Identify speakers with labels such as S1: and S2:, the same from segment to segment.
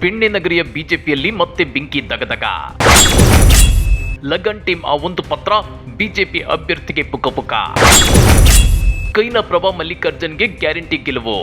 S1: ಬೆಣ್ಣೆ ನಗರಿಯ ಬಿಜೆಪಿಯಲ್ಲಿ ಮತ್ತೆ ಬೆಂಕಿ ದಗದಗ ಲಗನ್ ಟೀಮ್ ಆ ಒಂದು ಪತ್ರ ಬಿಜೆಪಿ ಅಭ್ಯರ್ಥಿಗೆ ಪುಕ ಪುಕ ಕೈನ ಪ್ರಭಾ ಮಲ್ಲಿಕಾರ್ಜುನ್ಗೆ ಗ್ಯಾರಂಟಿ ಗೆಲುವು.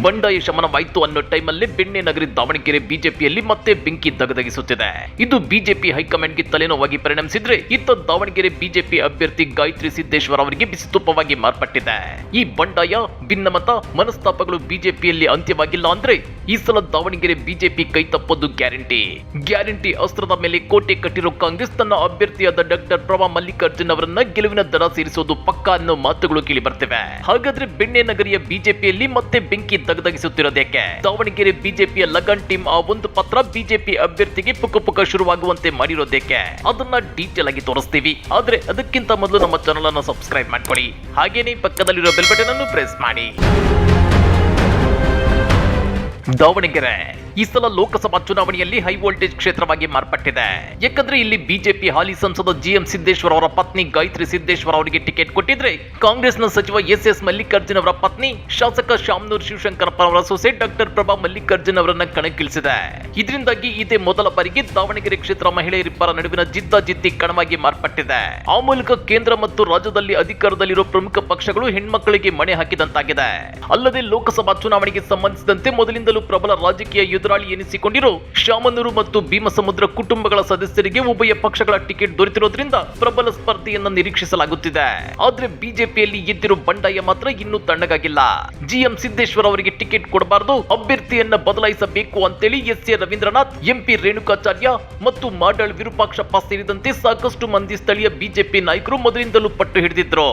S1: ಬಂಡಾಯ ಶಮನವಾಯಿತು ಅನ್ನೋ ಟೈಮಲ್ಲಿ ಬೆಣ್ಣೆ ನಗರಿ ದಾವಣಗೆರೆ ಬಿಜೆಪಿಯಲ್ಲಿ ಮತ್ತೆ ಬೆಂಕಿ ದಗದಗಿಸುತ್ತಿದೆ. ಇದು ಬಿಜೆಪಿ ಹೈಕಮಾಂಡ್ಗೆ ತಲೆನೋವಾಗಿ ಪರಿಣಮಿಸಿದ್ರೆ ಇತ್ತ ದಾವಣಗೆರೆ ಬಿಜೆಪಿ ಅಭ್ಯರ್ಥಿ ಗಾಯತ್ರಿ ಸಿದ್ದೇಶ್ವರ ಅವರಿಗೆ ಬಿಸಿತುಪ್ಪವಾಗಿ ಮಾರ್ಪಟ್ಟಿದೆ. ಈ ಬಂಡಾಯ, ಭಿನ್ನಮತ, ಮನಸ್ತಾಪಗಳು ಬಿಜೆಪಿಯಲ್ಲಿ ಅಂತ್ಯವಾಗಿಲ್ಲ ಅಂದ್ರೆ ಈ ಸಲ ದಾವಣಗೆರೆ ಬಿಜೆಪಿ ಕೈ ತಪ್ಪೋದು ಗ್ಯಾರಂಟಿ. ಗ್ಯಾರಂಟಿ ಅಸ್ತ್ರದ ಮೇಲೆ ಕೋಟೆ ಕಟ್ಟಿರೋ ಕಾಂಗ್ರೆಸ್ ತನ್ನ ಅಭ್ಯರ್ಥಿಯಾದ ಡಾಕ್ಟರ್ ಪ್ರಭಾ ಮಲ್ಲಿಕಾರ್ಜುನ್ ಅವರನ್ನ ಗೆಲುವಿನ ದರ ಸೇರಿಸೋದು ಪಕ್ಕಾ ಅನ್ನೋ ಮಾತುಗಳು ಕೇಳಿ ಬರ್ತಿವೆ. ಹಾಗಾದ್ರೆ ಬೆಣ್ಣೆ ನಗರಿಯ ಬಿಜೆಪಿಯಲ್ಲಿ ಮತ್ತೆ ಬೆಂಕಿ ದಗದಗಿಸುತ್ತಿರೋದೇಕೆ ದಾವಣಗೆರೆ ಬಿಜೆಪಿಯ ಲಗನ್ ಟೀಮ್ ಆ ಒಂದು ಪತ್ರ ಬಿಜೆಪಿ ಅಭ್ಯರ್ಥಿಗೆ ಪುಕ ಪುಕ ಶುರುವಾಗುವಂತೆ ಮಾಡಿರೋದಕ್ಕೆ ಅದನ್ನ ಡೀಟೇಲ್ ಆಗಿ ತೋರಿಸ್ತೀವಿ ಆದ್ರೆ ಅದಕ್ಕಿಂತ ಮೊದಲು ನಮ್ಮ ಚಾನಲ್ ಅನ್ನು ಸಬ್ಸ್ಕ್ರೈಬ್ ಮಾಡ್ಕೊಳ್ಳಿ ಹಾಗೇನೇ ಪಕ್ಕದಲ್ಲಿರೋ ಬೆಲ್ ಬಟನ್ ಅನ್ನು ಪ್ರೆಸ್ ಮಾಡಿ ದಾವಣಗೆರೆ ಈ ಸಲ ಲೋಕಸಭಾ ಚುನಾವಣೆಯಲ್ಲಿ ಹೈ ವೋಲ್ಟೇಜ್ ಕ್ಷೇತ್ರವಾಗಿ ಮಾರ್ಪಟ್ಟಿದೆ. ಯಾಕಂದ್ರೆ ಇಲ್ಲಿ ಬಿಜೆಪಿ, ಹಾಲಿ ಸಂಸದ ಜಿಎಂ ಸಿದ್ದೇಶ್ವರ ಅವರ ಪತ್ನಿ ಗಾಯತ್ರಿ ಸಿದ್ದೇಶ್ವರ ಅವರಿಗೆ ಟಿಕೆಟ್ ಕೊಟ್ಟಿದ್ರೆ ಕಾಂಗ್ರೆಸ್ನ ಸಚಿವ ಎಸ್ ಎಸ್ ಮಲ್ಲಿಕಾರ್ಜುನ್ ಅವರ ಪತ್ನಿ ಶಾಸಕ ಶಾಮನೂರ್ ಶಿವಶಂಕರಪ್ಪ ಅವರ ಸೊಸೆ ಡಾಕ್ಟರ್ ಪ್ರಭಾ ಮಲ್ಲಿಕಾರ್ಜುನ್ ಅವರನ್ನ ಕಣಕ್ಕಿಳಿಸಿದೆ. ಇದರಿಂದಾಗಿ ಇದೇ ಮೊದಲ ಬಾರಿಗೆ ದಾವಣಗೆರೆ ಕ್ಷೇತ್ರ ಮಹಿಳೆಯರಿಬ್ಬರ ನಡುವಿನ ಜಿದ್ದಾಜಿದ್ದಿ ಕಣವಾಗಿ ಮಾರ್ಪಟ್ಟಿದೆ. ಆ ಮೂಲಕ ಕೇಂದ್ರ ಮತ್ತು ರಾಜ್ಯದಲ್ಲಿ ಅಧಿಕಾರದಲ್ಲಿರುವ ಪ್ರಮುಖ ಪಕ್ಷಗಳು ಹೆಣ್ಮಕ್ಕಳಿಗೆ ಮಣೆ ಹಾಕಿದಂತಾಗಿದೆ. ಅಲ್ಲದೆ ಲೋಕಸಭಾ ಚುನಾವಣೆಗೆ ಸಂಬಂಧಿಸಿದಂತೆ ಮೊದಲಿಂದಲೂ ಪ್ರಬಲ ರಾಜಕೀಯ ಎದುರಾಳಿ ಎನಿಸಿಕೊಂಡಿರೋ ಶಾಮನೂರು ಮತ್ತು ಭೀಮಸಮುದ್ರ ಕುಟುಂಬಗಳ ಸದಸ್ಯರಿಗೆ ಉಭಯ ಪಕ್ಷಗಳ ಟಿಕೆಟ್ ದೊರೆತಿರೋದ್ರಿಂದ ಪ್ರಬಲ ಸ್ಪರ್ಧೆಯನ್ನ ನಿರೀಕ್ಷಿಸಲಾಗುತ್ತಿದೆ. ಆದ್ರೆ ಬಿಜೆಪಿಯಲ್ಲಿ ಎದ್ದಿರೋ ಬಂಡಾಯ ಮಾತ್ರ ಇನ್ನೂ ತಣ್ಣಗಾಗಿಲ್ಲ. ಜಿಎಂ ಸಿದ್ದೇಶ್ವರ ಅವರಿಗೆ ಟಿಕೆಟ್ ಕೊಡಬಾರದು, ಅಭ್ಯರ್ಥಿಯನ್ನ ಬದಲಾಯಿಸಬೇಕು ಅಂತೇಳಿ S A Ravindranath M P Renukacharya ಮತ್ತು ಮಾಡಾಳ್ ವಿರೂಪಾಕ್ಷಪ್ಪ ಸೇರಿದಂತೆ ಸಾಕಷ್ಟು ಮಂದಿ ಸ್ಥಳೀಯ ಬಿಜೆಪಿ ನಾಯಕರು ಮೊದಲಿಂದಲೂ ಪಟ್ಟು ಹಿಡಿದಿದ್ರು.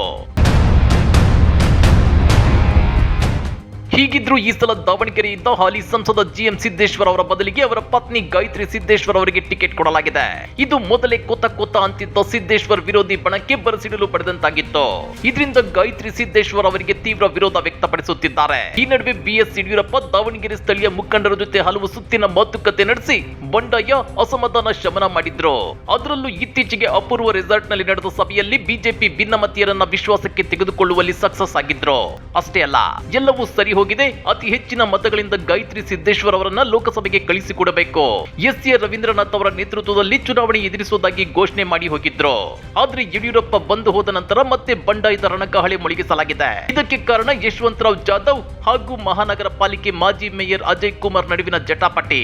S1: ಹೀಗಿದ್ರು ಈ ಸಲ ದಾವಣಗೆರೆಯಿಂದ ಹಾಲಿ ಸಂಸದ ಜಿಎಂ ಸಿದ್ದೇಶ್ವರ ಅವರ ಬದಲಿಗೆ ಅವರ ಪತ್ನಿ ಗಾಯತ್ರಿ ಸಿದ್ದೇಶ್ವರ ಅವರಿಗೆ ಟಿಕೆಟ್ ಕೊಡಲಾಗಿದೆ. ಇದು ಮೊದಲೇ ಕೊತ್ತ ಕೊತ್ತ ಅಂತಿದ್ದ ಸಿದ್ದೇಶ್ವರ್ ವಿರೋಧಿ ಬಣಕ್ಕೆ ಬರಸಿಡಲು ಪಡೆದಂತಾಗಿತ್ತು. ಇದರಿಂದ ಗಾಯತ್ರಿ ಸಿದ್ದೇಶ್ವರ್ ಅವರಿಗೆ ತೀವ್ರ ವಿರೋಧ ವ್ಯಕ್ತಪಡಿಸುತ್ತಿದ್ದಾರೆ. ಈ ನಡುವೆ ಬಿಎಸ್ ಯಡಿಯೂರಪ್ಪ ದಾವಣಗೆರೆ ಸ್ಥಳೀಯ ಮುಖಂಡರ ಜೊತೆ ಹಲವು ಸುತ್ತಿನ ಮಾತುಕತೆ ನಡೆಸಿ ಬಂಡಾಯ ಅಸಮಾಧಾನ ಶಮನ ಮಾಡಿದ್ರು. ಅದರಲ್ಲೂ ಇತ್ತೀಚೆಗೆ ಅಪೂರ್ವ ರೆಸಾರ್ಟ್ನಲ್ಲಿ ನಡೆದ ಸಭೆಯಲ್ಲಿ ಬಿಜೆಪಿ ಭಿನ್ನಮತೀಯರನ್ನ ವಿಶ್ವಾಸಕ್ಕೆ ತೆಗೆದುಕೊಳ್ಳುವಲ್ಲಿ ಸಕ್ಸಸ್ ಆಗಿದ್ರು. ಅಷ್ಟೇ ಅಲ್ಲ, ಎಲ್ಲವೂ ಸರಿ ಹೋಗಿದೆ. ಅತಿ ಹೆಚ್ಚಿನ ಮತಗಳಿಂದ ಗಾಯತ್ರಿ ಸಿದ್ದೇಶ್ವರ್ ಅವರನ್ನ ಲೋಕಸಭೆಗೆ ಕಳಿಸಿಕೊಡಬೇಕು. ಎಸ್ ಎ ರವೀಂದ್ರನಾಥ್ ಅವರ ನೇತೃತ್ವದಲ್ಲಿ ಚುನಾವಣೆ ಎದುರಿಸುವುದಾಗಿ ಘೋಷಣೆ ಮಾಡಿ ಹೋಗಿದ್ರು. ಆದ್ರೆ ಯಡಿಯೂರಪ್ಪ ಬಂದು ಹೋದ ನಂತರ ಮತ್ತೆ ಬಂಡಾಯದ ರಣಕಹಳೆ ಮೊಳಗಿಸಲಾಗಿದೆ. ಇದಕ್ಕೆ ಕಾರಣ ಯಶವಂತರಾವ್ ಜಾಧವ್ ಹಾಗೂ ಮಹಾನಗರ ಪಾಲಿಕೆ ಮಾಜಿ ಮೇಯರ್ ಅಜಯ್ ಕುಮಾರ್ ನಡುವಿನ ಜಟಾಪಟಿ.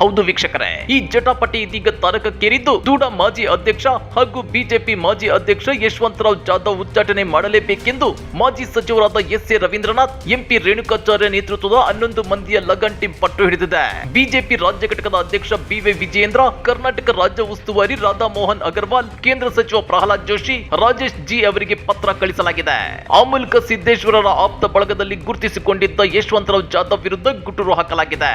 S1: ಹೌದು ವೀಕ್ಷಕರೇ. ಈ ಜಟಾಪಟಿ ಇದೀಗ ತಾರಕಕ್ಕೇರಿದ್ದು ದೂಡ ಮಾಜಿ ಅಧ್ಯಕ್ಷ ಹಾಗೂ ಬಿಜೆಪಿ ಮಾಜಿ ಅಧ್ಯಕ್ಷ ಯಶವಂತರಾವ್ ಜಾಧವ್ ಉಚ್ಚಾಟನೆ ಮಾಡಲೇಬೇಕೆಂದು ಮಾಜಿ ಸಚಿವರಾದ S A Ravindranath, M P Renukacharya ನೇತೃತ್ವದ ಹನ್ನೊಂದು ಮಂದಿಯ ಲಗನ್ ಟೀಮ್ ಪಟ್ಟು ಹಿಡಿದಿದೆ. ಬಿಜೆಪಿ ರಾಜ್ಯ ಘಟಕದ ಅಧ್ಯಕ್ಷ ಬಿವೈ ವಿಜಯೇಂದ್ರ, ಕರ್ನಾಟಕ ರಾಜ್ಯ ಉಸ್ತುವಾರಿ ರಾಧಾ ಮೋಹನ್ ಅಗರ್ವಾಲ್, ಕೇಂದ್ರ ಸಚಿವ ಪ್ರಹ್ಲಾದ್ ಜೋಶಿ, ರಾಜೇಶ್ ಜಿ ಅವರಿಗೆ ಪತ್ರ ಕಳಿಸಲಾಗಿದೆ. ಆ ಮೂಲಕ ಸಿದ್ದೇಶ್ವರರ ಆಪ್ತ ಬಳಗದಲ್ಲಿ ಗುರುತಿಸಿಕೊಂಡಿದ್ದ ಯಶವಂತರಾವ್ ಜಾಧವ್ ವಿರುದ್ಧ ಗುಟುರು ಹಾಕಲಾಗಿದೆ.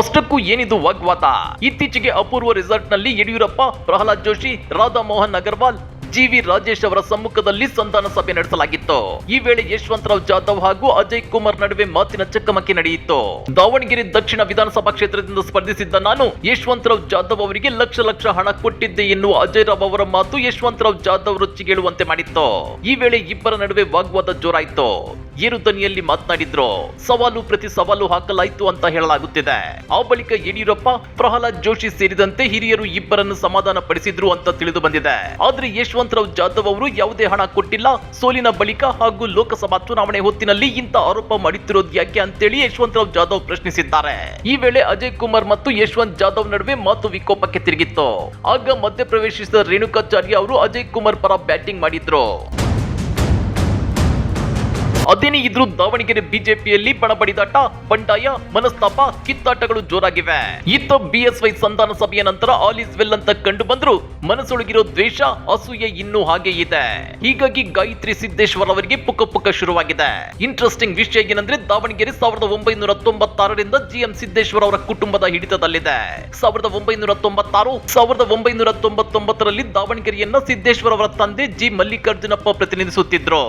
S1: ಅಷ್ಟಕ್ಕೂ ಏನಿದು ವಾಗ್ವಾದ? ಇತ್ತೀಚೆಗೆ ಅಪೂರ್ವ ರೆಸಾರ್ಟ್ನಲ್ಲಿ ಯಡಿಯೂರಪ್ಪ ಪ್ರಹ್ಲಾದ್ ಜೋಶಿ ರಾಧಾ ಮೋಹನ್ ಅಗರ್ವಾಲ್ ಜಿವಿ ರಾಜೇಶ್ ಅವರ ಸಮ್ಮುಖದಲ್ಲಿ ಸಂಧಾನ ಸಭೆ ನಡೆಸಲಾಗಿತ್ತು. ಈ ವೇಳೆ ಯಶವಂತರಾವ್ ಜಾಧವ್ ಹಾಗೂ ಅಜಯ್ ಕುಮಾರ್ ನಡುವೆ ಮಾತಿನ ಚಕಮಕಿ ನಡೆಯಿತು. ದಾವಣಗೆರೆ ದಕ್ಷಿಣ ವಿಧಾನಸಭಾ ಕ್ಷೇತ್ರದಿಂದ ಸ್ಪರ್ಧಿಸಿದ್ದ ನಾನು ಯಶವಂತರಾವ್ ಜಾಧವ್ ಅವರಿಗೆ ಲಕ್ಷ ಲಕ್ಷ ಹಣ ಕೊಟ್ಟಿದ್ದೆ ಎನ್ನುವ ಅಜಯ್ ರಾವ್ ಅವರ ಮಾತು ಯಶವಂತರಾವ್ ಜಾಧವ್ ರುಚಿಗೇಳುವಂತೆ ಮಾಡಿತ್ತು. ಈ ವೇಳೆ ಇಬ್ಬರ ನಡುವೆ ವಾಗ್ವಾದ ಜೋರಾಯಿತು. ಏರು ದನಿಯಲ್ಲಿ ಮಾತನಾಡಿದ್ರು, ಸವಾಲು ಪ್ರತಿ ಸವಾಲು ಹಾಕಲಾಯಿತು ಅಂತ ಹೇಳಲಾಗುತ್ತಿದೆ. ಆ ಬಳಿಕ ಯಡಿಯೂರಪ್ಪ, ಪ್ರಹ್ಲಾದ್ ಜೋಶಿ ಸೇರಿದಂತೆ ಹಿರಿಯರು ಇಬ್ಬರನ್ನು ಸಮಾಧಾನ ಪಡಿಸಿದ್ರು ಅಂತ ತಿಳಿದು ಬಂದಿದೆ. ಆದ್ರೆ ಯಶವಂತರಾವ್ ಜಾಧವ್ ಅವರು ಯಾವುದೇ ಹಣ ಕೊಟ್ಟಿಲ್ಲ. ಸೋಲಿನ ಬಳಿಕ ಹಾಗೂ ಲೋಕಸಭಾ ಚುನಾವಣೆ ಹೊತ್ತಿನಲ್ಲಿ ಇಂಥ ಆರೋಪ ಮಾಡುತ್ತಿರೋದು ಯಾಕೆ ಅಂತೇಳಿ ಯಶವಂತರಾವ್ ಜಾಧವ್ ಪ್ರಶ್ನಿಸಿದ್ದಾರೆ. ಈ ವೇಳೆ ಅಜಯ್ ಕುಮಾರ್ ಮತ್ತು ಯಶವಂತ್ ಜಾಧವ್ ನಡುವೆ ಮಾತು ವಿಕೋಪಕ್ಕೆ ತಿರುಗಿತ್ತು. ಆಗ ಮಧ್ಯಪ್ರವೇಶಿಸಿದ ರೇಣುಕಾಚಾರ್ಯ ಅವರು ಅಜಯ್ ಕುಮಾರ್ ಪರ ಬ್ಯಾಟಿಂಗ್ ಮಾಡಿದ್ರು. ಅದೇನೇ ಇದ್ರೂ ದಾವಣಗೆರೆ ಬಿಜೆಪಿಯಲ್ಲಿ ಬಣಬಡಿದಾಟ ಬಂಡಾಯ, ಮನಸ್ತಾಪ, ಕಿತ್ತಾಟಗಳು ಜೋರಾಗಿವೆ. ಇತ್ತ ಬಿಎಸ್ವೈ ಸಂಧಾನ ಸಭೆಯ ನಂತರ ಆಲ್ ಇಸ್ ವೆಲ್ ಅಂತ ಕಂಡು ಬಂದ್ರು, ಮನಸ್ಸೊಳಗಿರೋ ದ್ವೇಷ, ಅಸೂಯೆ ಇನ್ನೂ ಹಾಗೆ ಇದೆ. ಹೀಗಾಗಿ ಗಾಯತ್ರಿ ಸಿದ್ದೇಶ್ವರ್ ಅವರಿಗೆ ಪುಕ ಪುಕ ಶುರುವಾಗಿದೆ. ಇಂಟ್ರೆಸ್ಟಿಂಗ್ ವಿಷಯ ಏನಂದ್ರೆ ದಾವಣಗೆರೆ ಸಾವಿರದ ಒಂಬೈನೂರ ತೊಂಬತ್ತಾರರಿಂದ ಜಿಎಂ ಸಿದ್ದೇಶ್ವರ ಅವರ ಕುಟುಂಬದ ಹಿಡಿತದಲ್ಲಿದೆ. ಸಾವಿರದ ಒಂಬೈನೂರ ತೊಂಬತ್ತಾರು, ಸಾವಿರದ ಒಂಬೈನೂರ ತೊಂಬತ್ತೊಂಬತ್ತರಲ್ಲಿ ದಾವಣಗೆರೆಯನ್ನ ಸಿದ್ದೇಶ್ವರ ಅವರ ತಂದೆ ಜಿ ಮಲ್ಲಿಕಾರ್ಜುನಪ್ಪ ಪ್ರತಿನಿಧಿಸುತ್ತಿದ್ರು.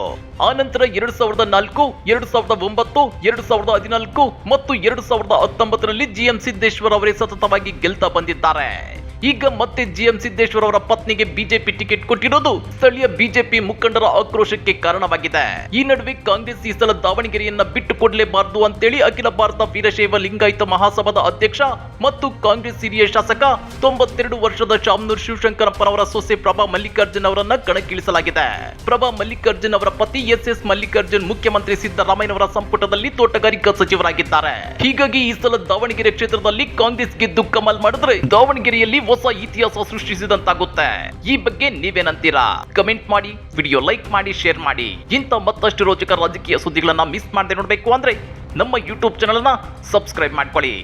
S1: ಆ ನಂತರ ಎರಡ್ ಸಾವಿರದ ನಾಲ್ಕು, ಎರಡು ಸಾವಿರದ ಒಂಬತ್ತು, ಎರಡು ಸಾವಿರದ ಹದಿನಾಲ್ಕು ಮತ್ತು ಎರಡು ಸಾವಿರದ ಹತ್ತೊಂಬತ್ತರಲ್ಲಿ ಜಿಎಂ ಸಿದ್ದೇಶ್ವರ್ ಅವರೇ ಸತತವಾಗಿ ಗೆಲ್ತಾ ಬಂದಿದ್ದಾರೆ. ಈಗ ಮತ್ತೆ ಜಿಎಂ ಸಿದ್ದೇಶ್ವರ್ ಅವರ ಪತ್ನಿಗೆ ಬಿಜೆಪಿ ಟಿಕೆಟ್ ಕೊಟ್ಟಿರೋದು ಸ್ಥಳೀಯ ಬಿಜೆಪಿ ಮುಖಂಡರ ಆಕ್ರೋಶಕ್ಕೆ ಕಾರಣವಾಗಿದೆ. ಈ ನಡುವೆ ಕಾಂಗ್ರೆಸ್ ಈ ಸಲ ದಾವಣಗೆರೆಯನ್ನ ಬಿಟ್ಟು ಕೊಡಲೇಬಾರದು ಅಂತೇಳಿ ಅಖಿಲ ಭಾರತ ವೀರಶೈವ ಲಿಂಗಾಯತ ಮಹಾಸಭಾದ ಅಧ್ಯಕ್ಷ ಮತ್ತು ಕಾಂಗ್ರೆಸ್ ಹಿರಿಯ ಶಾಸಕ ತೊಂಬತ್ತೆರಡು ವರ್ಷದ ಶಾಮನೂರ್ ಶಿವಶಂಕರಪ್ಪನವರ ಸೊಸೆ ಪ್ರಭಾ ಮಲ್ಲಿಕಾರ್ಜುನ್ ಅವರನ್ನ ಕಣಕ್ಕಿಳಿಸಲಾಗಿದೆ. ಪ್ರಭಾ ಮಲ್ಲಿಕಾರ್ಜುನ್ ಅವರ ಪತಿ ಎಸ್ ಎಸ್ ಮಲ್ಲಿಕಾರ್ಜುನ್ ಮುಖ್ಯಮಂತ್ರಿ ಸಿದ್ದರಾಮಯ್ಯನವರ ಸಂಪುಟದಲ್ಲಿ ತೋಟಗಾರಿಕಾ ಸಚಿವರಾಗಿದ್ದಾರೆ. ಹೀಗಾಗಿ ಈ ಸಲ ದಾವಣಗೆರೆ ಕ್ಷೇತ್ರದಲ್ಲಿ ಕಾಂಗ್ರೆಸ್ ಗೆದ್ದು ಕಮಲ್ ಮಾಡಿದ್ರೆ ದಾವಣಗೆರೆಯಲ್ಲಿ ಹೊಸ ಇತಿಹಾಸ ಸೃಷ್ಟಿಸಿದಂತಾಗುತ್ತೆ. ಈ ಬಗ್ಗೆ ನೀವೇನಂತೀರಾ? ಕಮೆಂಟ್ ಮಾಡಿ ವಿಡಿಯೋ ಲೈಕ್ ಮಾಡಿ ಶೇರ್ ಮಾಡಿ. ಇಂಥ ಮತ್ತಷ್ಟು ರೋಚಕ ರಾಜಕೀಯ ಸುದ್ದಿಗಳನ್ನ ಮಿಸ್ ಮಾಡದೆ ನೋಡಬೇಕು ಅಂದ್ರೆ ನಮ್ಮ ಯೂಟ್ಯೂಬ್ ಚಾನಲ್ ಅನ್ನ ಸಬ್ಸ್ಕ್ರೈಬ್ ಮಾಡ್ಕೊಳ್ಳಿ.